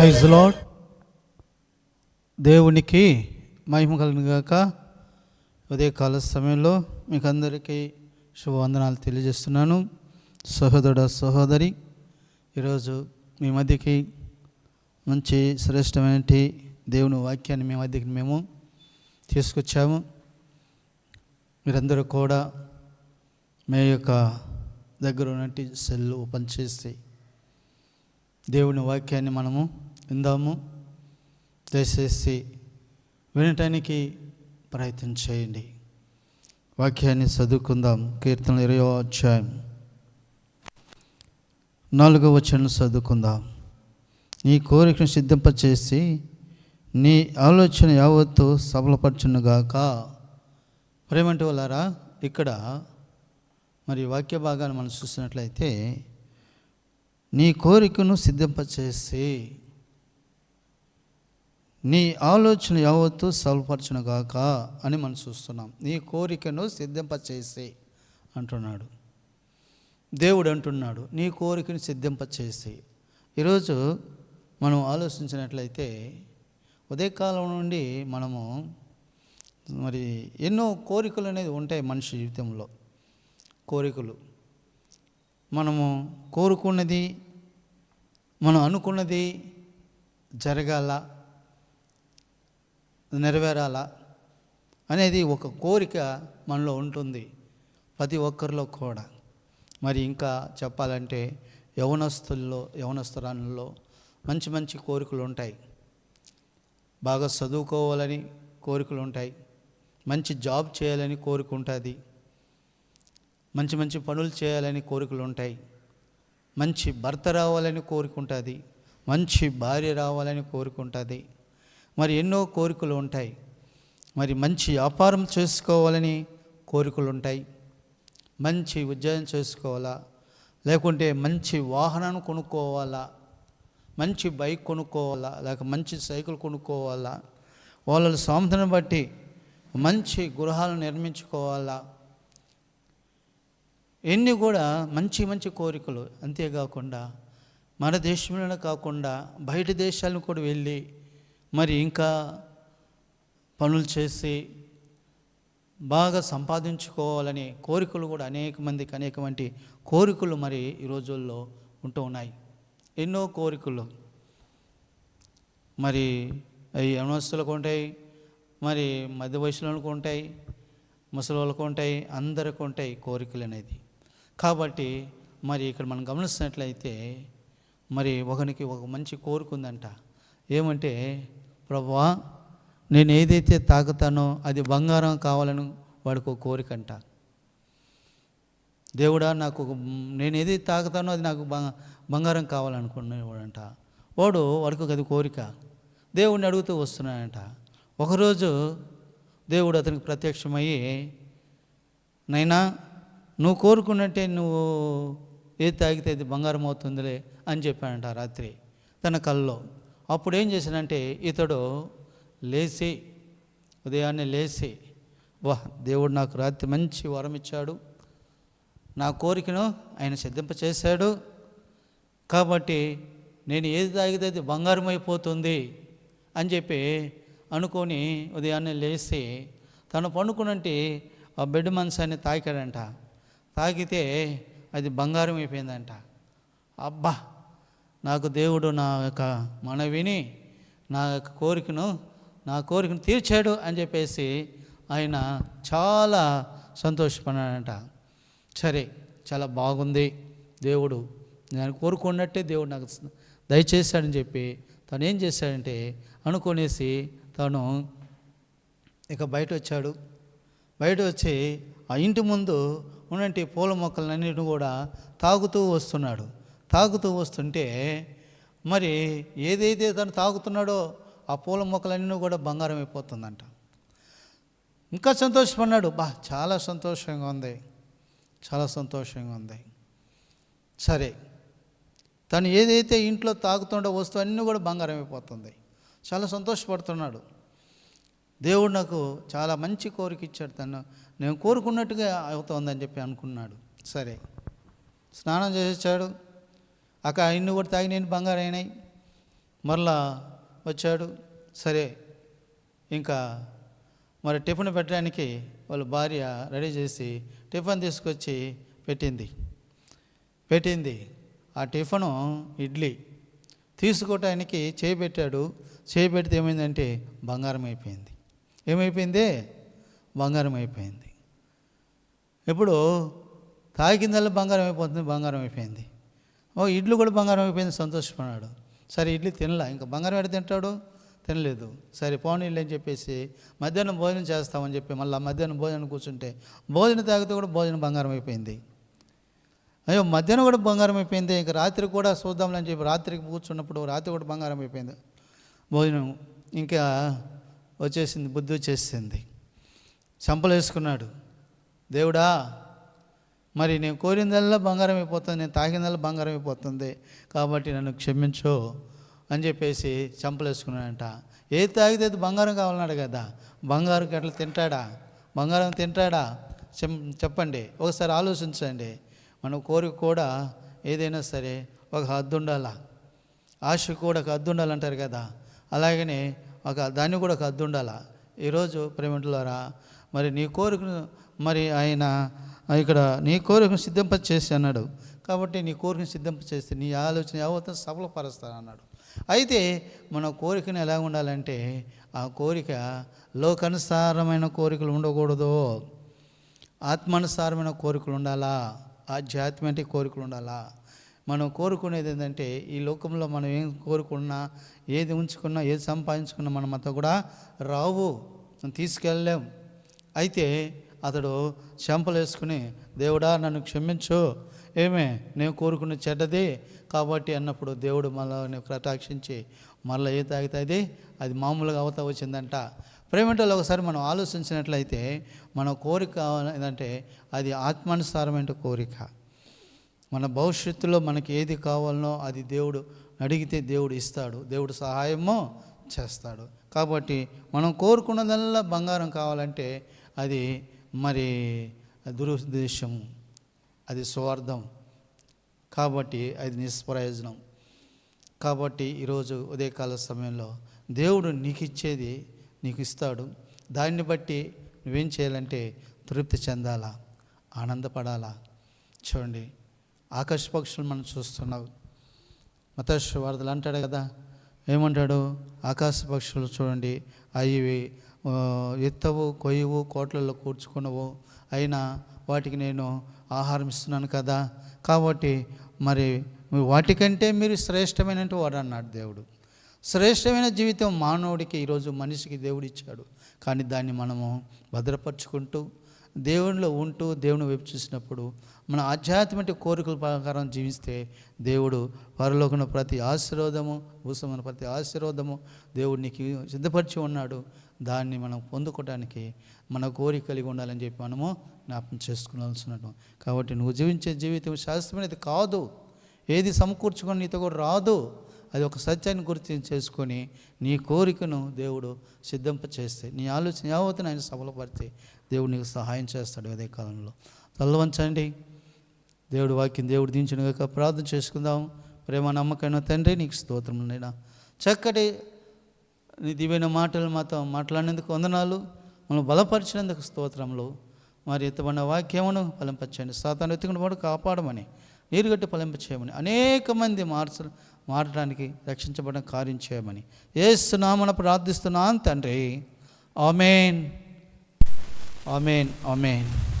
Praise lord దేవునికి మహిమ కలిగినగాక ఉదయకాల సమయంలో మీకు అందరికీ శుభవందనాలు తెలియజేస్తున్నాను. సహోదరుడు సహోదరి ఈరోజు మీ మధ్యకి మంచి శ్రేష్టమైన దేవుని వాక్యాన్ని మీ మధ్యకి మేము తీసుకొచ్చాము. మీరందరూ కూడా మీ యొక్క దగ్గర ఉన్నట్టు సెల్ ఓపెన్ చేసి దేవుని వాక్యాన్ని మనము విందాము. దయచేసి వినటానికి ప్రయత్నం చేయండి. వాక్యాన్ని చదువుకుందాం. కీర్తన ఇరవై అధ్యాయం. నాలుగవ వచనం చదువుకుందాం. నీ కోరికను సిద్ధింపచేసి నీ ఆలోచన యావత్తు సఫలపరచునుగాక. ప్రేమంటి వాళ్ళారా ఇక్కడ మరి వాక్య భాగాన్ని మనం చూసినట్లయితే నీ కోరికను సిద్ధింపచేసి నీ ఆలోచన యావత్తు సఫలపరచునుగాక అని మనం చూస్తున్నాం. నీ కోరికను సిద్ధింపచేసి అంటున్నాడు. దేవుడు అంటున్నాడు నీ కోరికను సిద్ధింపచేసి. ఈరోజు మనం ఆలోచించినట్లయితే ఉదయకాలం నుండి మనము మరి ఎన్నో కోరికలు అనేది ఉంటాయి మనిషి జీవితంలో. కోరికలు. మనము కోరుకున్నది మనం అనుకున్నది జరగాల నెరవేరాల అనేది ఒక కోరిక మనలో ఉంటుంది ప్రతి ఒక్కరిలో కూడా. మరి ఇంకా చెప్పాలంటే యవనస్తుల్లో యవనస్తురాలలో మంచి మంచి కోరికలు ఉంటాయి. బాగా చదువుకోవాలని కోరికలు ఉంటాయి. మంచి జాబ్ చేయాలని కోరిక ఉంటుంది. మంచి మంచి పనులు చేయాలని కోరికలు ఉంటాయి. మంచి భర్త రావాలని కోరిక ఉంటుంది. మంచి భార్య రావాలని కోరిక ఉంటుంది. మరి ఎన్నో కోరికలు ఉంటాయి. మరి మంచి వ్యాపారం చేసుకోవాలని కోరికలు ఉంటాయి. మంచి ఉద్యోగం చేసుకోవాలా? లేకుంటే మంచి వాహనాన్ని కొనుక్కోవాలా? మంచి బైక్ కొనుక్కోవాలా? లేక మంచి సైకిల్ కొనుక్కోవాలా? వాళ్ళ సామెతను బట్టి మంచి గృహాలు నిర్మించుకోవాలా? ఎన్ని కూడా మంచి మంచి కోరికలు. అంతేకాకుండా మన దేశంలోనే కాకుండా బయట దేశాలను కూడా వెళ్ళి మరి ఇంకా పనులు చేసి బాగా సంపాదించుకోవాలని కోరికలు కూడా అనేక మందికి అనేక వంటి కోరికలు మరి ఈ రోజుల్లో ఉంటూ ఉన్నాయి. ఎన్నో కోరికలు. మరి అవి యవనస్తులకు ఉంటాయి మరి మధ్య వయసులకు ఉంటాయి ముసలి వాళ్ళకు ఉంటాయి అందరికి ఉంటాయి కోరికలు అనేది. కాబట్టి మరి ఇక్కడ మనం గమనిస్తున్నట్లయితే మరి ఒకనికి ఒక మంచి కోరిక ఉందంట. ఏమంటే ప్రభువా నేను ఏదైతే తాగుతానో అది బంగారం కావాలని వాడికి ఒక కోరిక అంట. దేవుడా నాకు ఒక నేను ఏదైతే తాగుతానో అది నాకు బంగ బంగారం కావాలనుకునేవాడంట. వాడు వాడికి అది కోరిక. దేవుడిని అడుగుతూ వస్తున్నాడంట. ఒకరోజు దేవుడు అతనికి ప్రత్యక్షమయ్యి నైనా నువ్వు కోరుకున్నట్టే నువ్వు ఏది తాగితే అది బంగారం అవుతుందిలే అని చెప్పాడంట రాత్రి తన కల్లో. అప్పుడు ఏం చేశాడంటే ఇతడు లేచి ఉదయాన్నే లేచి వా దేవుడు నాకు రాత్రి మంచి వరం ఇచ్చాడు. నా కోరికను ఆయన సిద్ధింప చేశాడు. కాబట్టి నేను ఏది తాగితే అది బంగారం అయిపోతుంది అని చెప్పి అనుకొని ఉదయాన్నే లేచి తను పండుకునంటే ఆ బెడ్ మనసాన్ని తాకాడంట తాకితే అది బంగారం అయిపోయిందంట. అబ్బా! నాకు దేవుడు నా యొక్క మనవిని నా యొక్క కోరికను నా కోరికను తీర్చాడు అని చెప్పేసి ఆయన చాలా సంతోషపడినాడంట సరే చాలా బాగుంది. దేవుడు నేను కోరుకున్నట్టే దేవుడు నాకు దయచేశాడని చెప్పి తను ఏం చేశాడంటే అనుకునేసి తను ఇక బయట వచ్చాడు. బయట వచ్చి ఆ ఇంటి ముందు ఉన్నట్టు పూల మొక్కలన్నిటిని కూడా తాగుతూ వస్తున్నాడు. తాగుతూ వస్తుంటే మరి ఏదైతే తను తాగుతున్నాడో ఆ పూల మొక్కలన్నీ కూడా బంగారం అయిపోతుందంట. ఇంకా సంతోషపడినాడు బా చాలా సంతోషంగా ఉంది. చాలా సంతోషంగా ఉంది. సరే తను ఏదైతే ఇంట్లో తాగుతుండో వస్తువు అన్నీ కూడా బంగారం అయిపోతుంది. చాలా సంతోషపడుతున్నాడు. దేవుడు నాకు చాలా మంచి కోరిక ఇచ్చాడు తను. నేను కోరుకున్నట్టుగా అవుతోందని చెప్పి అనుకున్నాడు. సరే స్నానం చేసేసాడు. అక్కడ ఇన్ని కూడా తాగి నేను బంగారం అయినాయి. మరలా వచ్చాడు. సరే ఇంకా మరి టిఫిన్ పెట్టడానికి వాళ్ళ భార్య రెడీ చేసి టిఫిన్ తీసుకొచ్చి పెట్టింది. పెట్టింది. ఆ టిఫను ఇడ్లీ తీసుకోవటానికి చేయి పెట్టాడు. చేయి పెడితే ఏమైందంటే బంగారం అయిపోయింది. ఏమైపోయింది? బంగారం అయిపోయింది. ఇప్పుడు తాగిందల్లా బంగారం అయిపోతుంది బంగారం అయిపోయింది. ఓ ఇడ్లు కూడా బంగారం అయిపోయింది సంతోషపడినాడు. సరే ఇడ్లీ తినలా ఇంకా బంగారం ఎడ తింటాడు? తినలేదు. సరే పోనీళ్ళు అని చెప్పేసి మధ్యాహ్నం భోజనం చేస్తామని చెప్పి మళ్ళీ మధ్యాహ్నం భోజనం కూర్చుంటే భోజనం తాగితే కూడా భోజనం బంగారం అయిపోయింది. అయ్యో మధ్యాహ్నం కూడా బంగారం అయిపోయింది ఇంకా రాత్రి కూడా చూద్దాంలని చెప్పి రాత్రికి కూర్చున్నప్పుడు రాత్రి కూడా బంగారం అయిపోయింది. భోజనం ఇంకా వచ్చేసింది బుద్ధి వచ్చేసింది. చంపలు వేసుకున్నాడు దేవుడా మరి నేను కోరిందల్లా బంగారం అయిపోతుంది నేను తాగిందల్లా బంగారం అయిపోతుంది కాబట్టి నన్ను క్షమించు అని చెప్పేసి చంపలేసుకున్నాడంట. ఏ తాగితే బంగారం కావాలన్నాడు కదా. బంగారం గట్ల తింటాడా? బంగారం తింటాడా? చెం చెప్పండి. ఒకసారి ఆలోచించండి. మన కోరిక కూడా ఏదైనా సరే ఒక హద్దు ఉండాలా. ఆశ కూడా ఒక హద్దు ఉండాలంటారు కదా. అలాగనే ఒక దాన్ని కూడా ఒక హద్దు ఉండాలా. ఈరోజు ప్రేమిటులారా మరి నీ కోరికను మరి ఆయన ఇక్కడ నీ కోరికను సిద్ధింప చేసి అన్నాడు. కాబట్టి నీ కోరికను సిద్ధింప చేస్తే నీ ఆలోచన యావత్తం సఫలపరుస్తాను అన్నాడు. అయితే మన కోరికను ఎలా ఉండాలంటే ఆ కోరిక లోకానుసారమైన కోరికలు ఉండకూడదు. ఆత్మానుసారమైన కోరికలు ఉండాలా? ఆధ్యాత్మిక కోరికలు ఉండాలా? మనం కోరుకునేది ఏంటంటే ఈ లోకంలో మనం ఏం కోరుకున్నా ఏది ఉంచుకున్నా ఏది సంపాదించుకున్నా మనం అంతా కూడా రావు. మనం తీసుకెళ్ళలేం. అయితే అతడు చెంపలేసుకుని దేవుడా నన్ను క్షమించు. ఏమే? నేను కోరుకున్న చెడ్డది కాబట్టి అన్నప్పుడు దేవుడు మళ్ళీ కటాక్షించి మళ్ళీ ఏ తాగుతుంది అది? మామూలుగా అవతా వచ్చిందంట. ప్రేమిటలో ఒకసారి మనం ఆలోచించినట్లయితే మన కోరిక ఏంటంటే అది ఆత్మానుసారమైన కోరిక. మన భవిష్యత్తులో మనకి ఏది కావాలనో అది దేవుడు అడిగితే దేవుడు ఇస్తాడు. దేవుడు సహాయమో చేస్తాడు. కాబట్టి మనం కోరుకున్నదల్లా బంగారం కావాలంటే అది మరి దురుద్దేశం అది స్వార్థం. కాబట్టి అది నిష్ప్రయోజనం. కాబట్టి ఈరోజు ఉదయకాల సమయంలో దేవుడు నీకు ఇచ్చేది నీకు ఇస్తాడు దాన్ని బట్టి నువ్వేం చేయాలంటే తృప్తి చెందాలా? ఆనందపడాలా? చూడండి. ఆకాశ పక్షులు మనం చూస్తున్నావు మతేష్ అంటాడు కదా. ఏమంటాడు? ఆకాశ పక్షులు చూడండి. అవి ఎత్తవు కొయ్యవు కోట్లలో కూర్చుకునవు. అయినా వాటికి నేను ఆహారం ఇస్తున్నాను కదా. కాబట్టి మరి వాటికంటే మీరు శ్రేష్టమైన వాడు అన్నాడు దేవుడు. శ్రేష్టమైన జీవితం మానవుడికి ఈరోజు మనిషికి దేవుడు ఇచ్చాడు కానీ దాన్ని మనము భద్రపరుచుకుంటూ దేవునిలో ఉంటూ దేవుని వైపు చూసినప్పుడు మన ఆధ్యాత్మిక కోరికల ప్రకారం జీవిస్తే దేవుడు పరలోకన ప్రతి ఆశీర్వాదము భూసమైన ప్రతి ఆశీర్వాదము దేవుడు నీకు సిద్ధపరిచి ఉన్నాడు. దాన్ని మనం పొందుకోవడానికి మన కోరిక కలిగి ఉండాలని చెప్పి మనము జ్ఞాపకం చేసుకోవాల్సినట్టు కాబట్టి నువ్వు జీవించే జీవితం శాశ్వతమైనది కాదు. ఏది సమకూర్చుకొని నీతో కూడా రాదు. అది ఒక సత్యాన్ని గుర్తు చేసుకొని నీ కోరికను దేవుడు సిద్ధింప చేస్తే నీ ఆలోచన యావత్తు ఆయన సఫలపరిచి దేవుడు నీకు సహాయం చేస్తాడు అదే కాలంలో. తల్లవంచండి దేవుడు వాక్యం దేవుడు దించిన ప్రార్థన చేసుకుందాం. ప్రేమ నమ్మకమైన తండ్రి నీకు స్తోత్రం నైనా. చక్కటి నీ దివ్యమైన మాటలు మాతో మాట్లాడినందుకు వందనాలు. మనం బలపరిచినందుకు స్తోత్రములు. మరి ఎత్తబడిన వాక్యమును ఫలింపచేయండి సాతాను ఎత్తుకుని వాడు కాపాడమని నీరుగట్టి ఫలింపచేయమని అనేక మంది మార్చ మారడానికి రక్షించబడిన కార్యం చేయమని ఏస్తున్నామని ప్రార్థిస్తున్నాను తండ్రి. ఆమెన్. ఆమెన్. ఆమెన్.